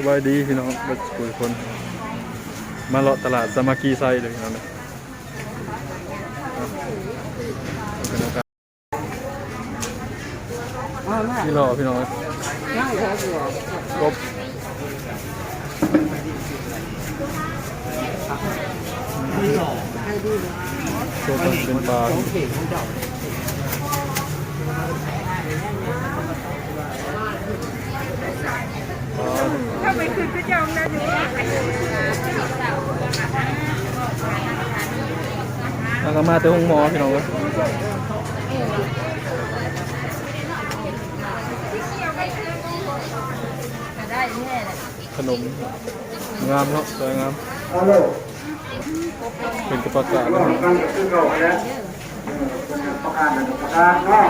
สบายดีพี่น้องบัดคุยคน มาเลาะตลาดสามัคคีไซเลยพี่น้องนะเป็นโอกาสที่รอพี่น้องนะครบตัวต้นเป็นปลาปลา ถ้าไปคืนก็ยอมนะอยู่ แล้วก็มาแต่ห้องหมอพี่น้องเลยได้แน่เลยขนม งามเนาะสวยงาม ฮัลโหลเป็นกระปากกาก็นะตั้งชื่อเราแล้วประกาศประกาศเนาะ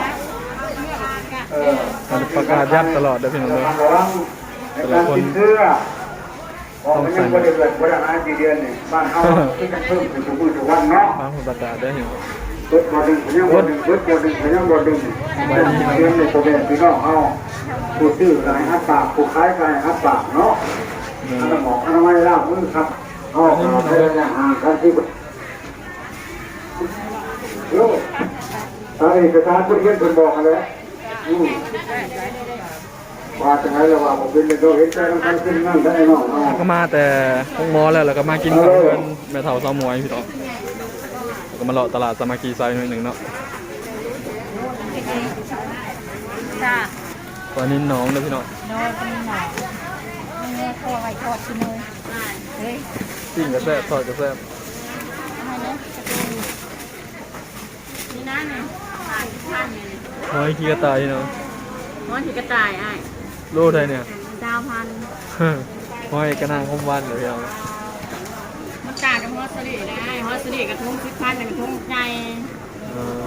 เออมันประกาศยัดตลอดเด้อพี่น้องเลยระวังในการกินเสื้อ ออกมายังบริเวณบริหารกี่เดือนเนี่ยบ้านเขาที่จะเพิ่มถึงทุกมื้อทุกวันเนาะฟังประกาศได้อเห็นเบิดบ่ดึงยังบ่ดึงเบิดบ่ดึงยังบ่ดึงเรื่องในโปรแกรมพี่น้องเฮาผู้ซื้อก็ให้ฮับปากผู้ขายก็ให้ฮับปากเนาะเงินถ้าหมอถ้าไม่ลาบมือครับเอาเอาไปอย่างห่างกันที่โยตาเอกสารผู้เขียนคนบอกกันแล้วอืม ว่าจังไงเราว่าผมเป็นเด็กเห็นใจต้องการขึ้นนั่นได้เนาะเนาะก็มาแต่ห้องหมอแล้วแล้วก็มากินกับเพื่อนแม่เฒ่าสาวหมวยพี่น้องแล้วก็มาเลาะตลาดสามัคคีไซหน่อยหนึ่งเนาะจ้าตอนนี้น้องเด้อพี่น้องโน้ตเป็นหน่อยนี่ทอดไว้ทอดกินเลยเฮ้ยปิ้งกระแซ่บทอดกระแซ่บทำไมเนี่ยนี่นะเนี่ยทานทานเนี่ยหอยขี้กระต่ายพี่น้องมันถือกระต่ายไอ้ โลไทยเนี่ยดาวพันหอยกระนางคมวันเลยพี่น้องมันต่างกับฮอสลีได้ฮอสลีกับทุ่งสิบพันกับทุ่งใจเออ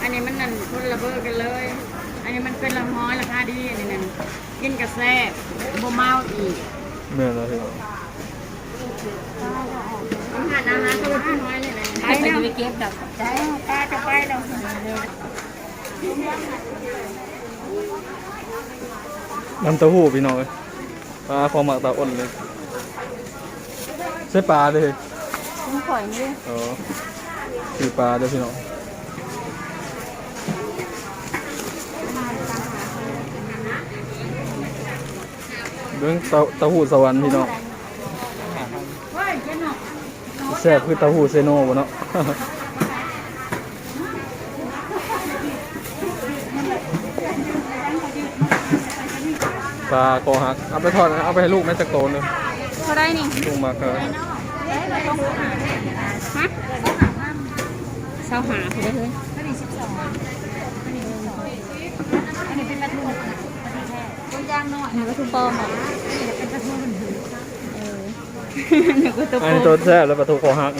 อันนี้มันนั่นคนละเบอร์กันเลย อันนี้มันเป็นละห้อยราคาดีอันนี้นั่นกินกระแซ่บบ่เมาอีกเมื่อแล้วพี่น้องอาหารอาหารก็ไม่น้อยเลยนะไปเนาะไปเก็บดอกใจป้าจะไปแล้ว น้ำเต้าหู้พี่น้องเอ้ยปลาคอหมักตาอ้นเลยใช่ปลาเลยคุณข่อยนี่อ๋อคือปลาเด้อพี่น้องเรื่องเต้าเต้าหู้สวรรค์พี่น้องเฮ้ยเจ๊หนกแซ่บคือเต้าหู้เซโน่บ่เนาะ ปลาโกหักเอาไปทอดนะเอาไปให้ลูกแม่จักโตนึงเท่าไรนี่ลูกมาเกินฮะเสาหาคุณได้เลยอันนี้สิบสองอันนี้สิบสองอันนี้เป็นปลาทูต้นยางน้อยอันนี้ปลาทูปลอมอะเป็นปลาทูมันถือเออหนูก็ตัวอันนี้ตัวแซ่บแล้วปลาทูโกหัก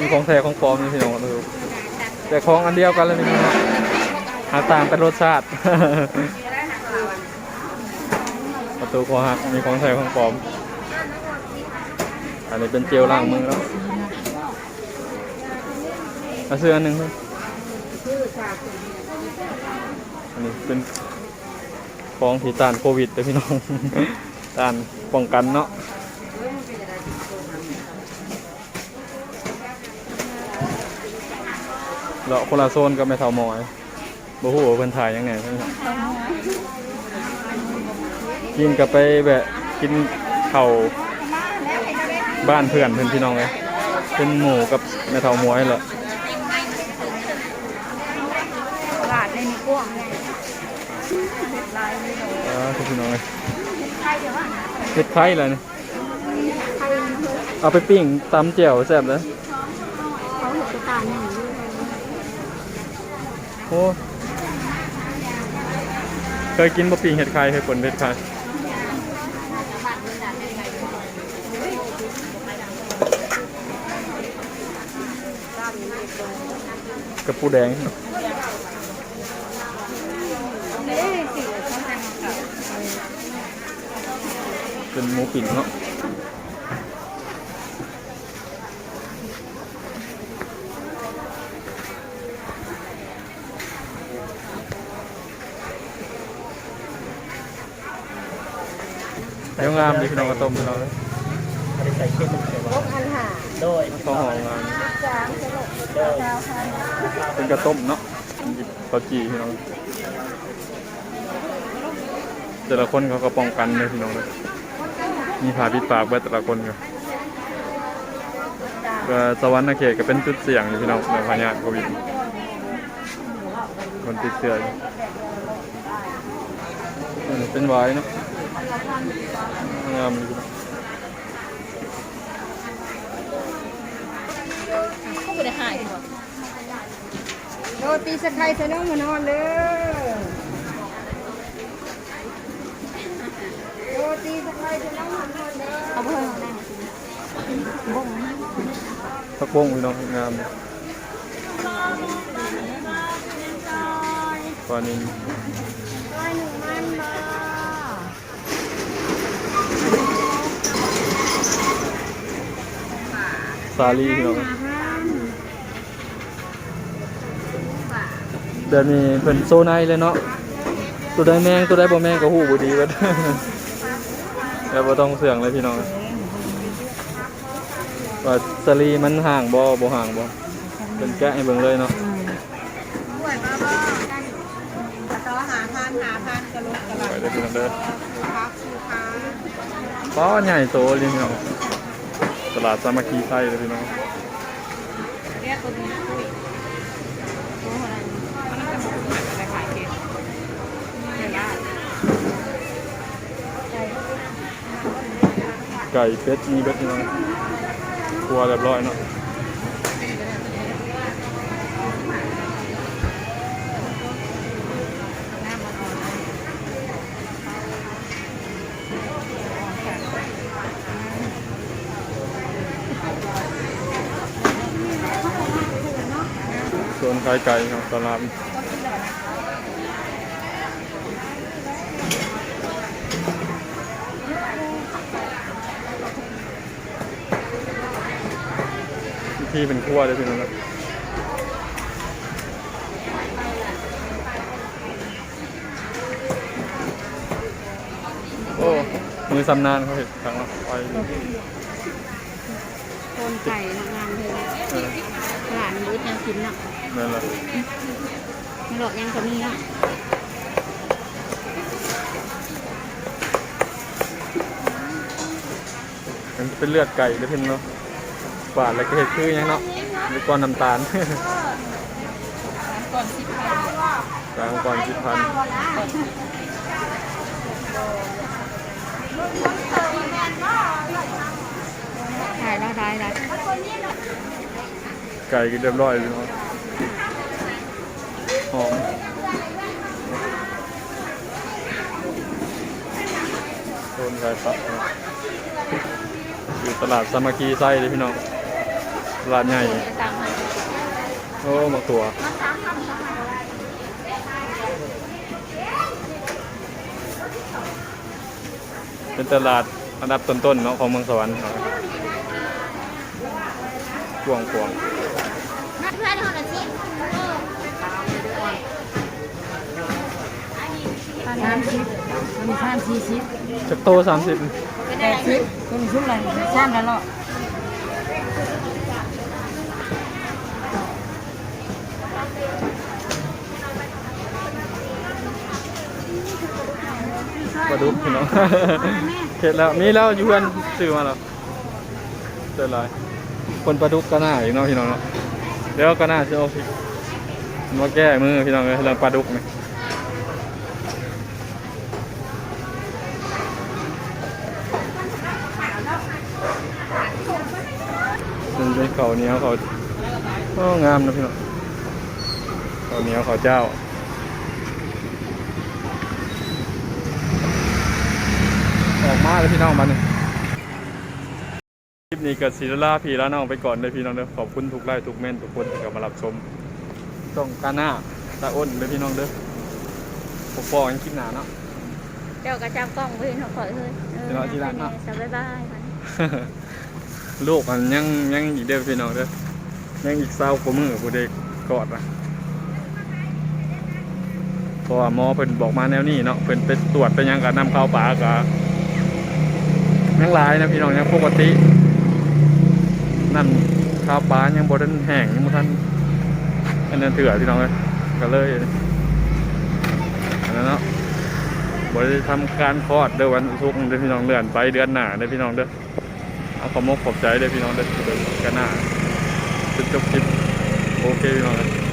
มีของแท้ของปลอมนี่พี่น้องดูแต่ของอันเดียวกันเลยนี่นะ หาต่างเป็นรสชาติ ประตูคอหักมีของแท้ของปลอม อันนี้เป็นเจลล้างมือแล้วมาซื้ออันหนึ่งครับอันนี้เป็นของที่ต้านโควิดแต่พี่น้องต้านป้องกันเนาะเลาคนละโซนก็ไม่เท่ามอย บ่ฮู้ว่าเพิ่นถ่ายยังไงเพิ่นครับกินกับไปแบบกินข้าวบ้านเพื่อนเพิ่นพี่น้องเลยเป็นหมูกับแม่เท่ามอยเหรอตลาดในนี้กว้างเลยลายนี่เลยอ่าพี่น้องเลยใช่เดี๋ยวอะเฮ็ดไข่เลยนี่เอาไปปิ้งตำแจ่วแซ่บเลยเขาเห็นกระต่ายอย่างนี้โอ้ เคยกินบะปิ้งเห็ดไข่เคยผลเห็ดไข่กระปูแดงเป็นหมูปิ่นเนาะ เดี๋ยวงามดีพี่น้องกระต้มพี่น้องเลยไม่ได้ใส่เค็มใส่หวานอันหาโดยข้าวหอมงามสามสลบโดยเก้าพันเป็นกระต้มเนาะข้าวจีพี่น้องแต่ละคนเขาก็ป้องกันเลยพี่น้องเลยมีผ่าปิดปากไว้แต่ละคนก็ก็สวรรค์เขตก็เป็นจุดเสี่ยงอยู่พี่น้องในพยาโควิดคนติดเชื้อเอเป็นไว้เนาะ เลยงก็ไม่ได้หายหรอกโรตีสไครใส่น้องมานอนเลยโรตีสไครใส่น้องมานอนเลยเอาเพิ่มได้บ่งพักวงพี่น้องงามตอนนี้ร้อยหนึ่งมันมา ซาลีพี่น้องเดี๋ยวนี้เพิ่นโซไนเลยเนาะตัวใดแมงตัวใดบ่แมงก็ฮู้บ่ดีเบิดแล้วบ่ต้องเสื่องเลยพี่น้องว่าซาลีมันห่างบ่บ่ห่างบ่เป็นแกะให้เบิ่งเลยเนาะด้วยบ้าบ้าต่อหาทานหาทานกระโหลกกระหไปลับเด้อพี่น้องเด้อพักชูค้าป้อใหญ่โตเลยพี่น้อง ตลาดสามัคคีไทยเลยพี่น้องเรียกตัวนี้คุยโอ้อะไรมันจะบอกว่าจะไปขายเกเดี๋ยวได้ไก่เป็ดมีเบ็ดพี่น้องครัวเรียบร้อยเนาะ ส่วนขายไก่ครับตลาดที่เป็นครัวเลยพี่น้องครับโอ้มือสำนานเขาเห็นครั้งละไปเลยโคนไก่งามเลย เออ ตลา ดมืดยังกินเนาะนั่นแหละไม่หลอกยังก็มีเนาะมันเป็นเลือดไก่เลยพี่น้องเนาะหวานแล้วก็เห็ดคือหยังเนาะมีก้อนน้ำตาลก่อนสิบพันกลางก่อนสิบพันขายแล้วได้แล้ว ไก่ก็เรียบร้อยพี่น้องหอมโซนไก่ปักเนาะอยู่ตลาดสามัคคีไส้เลยพี่น้องตลาดใหญ่โอ้หมาตัวเป็นตลาดอันดับต้นๆเนาะของเมืองสวรรค์ครับกวงกวง สามสิบมีสามสี่สิบจักโตสามสิบแปดสิบเป็นชุดอะไรสามแล้วเนาะปลาดุกพี่น้องเข็ดแล้วมีแล้วยูเพื่อนซื้อมาแล้วเจอไรคนปลาดุกก็น่าอีกเนาะพี่น้องเนาะเดี๋ยวก็น่าจะเอาพริกมาแก้มือพี่น้องเลยเรื่องปลาดุกนี่มันเเขาวเหนียวเขาโอ้งามนะพี่น้องเขาวเหนียวเขาวเจ้าออกมาเลยพี่น้องมาเนี่ยคลิปนี้เกิดศิลลาพี่แล้วน้องไปก่อนเลยพี่น้องเด้อขอบคุณทุกไลค์ทุกเม่นทุกคนที่เข้ามารับชมช่องกาหน้าตาอ้นเลยพี่น้องเด้อผมบอกกันคลิปหนาเนาะเจ้ากระจับกล้องไปเห็นเขาขอยเลยสบายบาย ลูกมันยังยังอีกเด้อพี่น้องเด้อยังอีกเศร้ากว่ามือผู้เด็กกอดนะเพราะว่าหมอเพิ่นบอกมาแนวนี้เนาะเพิ่นไปตรวจไปยังกับนำเข้าป่ากะยังหลายนะพี่น้องยังปกตินั่นข้าวปลายังบดแห้งยังบ่ทันอันนั้นเถื่อพี่น้องเลยก็เลยอันนั้นเนาะบได้ทำการคลอดเดือนวันศุกร์เด้อพี่น้องเลื่อนไปเดือนหน้าเด้อนพี่น้องเด้อ เอาขอมกขอบใจเด้พี่น้องเด้เดือนกันหน้าจนจบคลิปโอเคพี่น้องเลย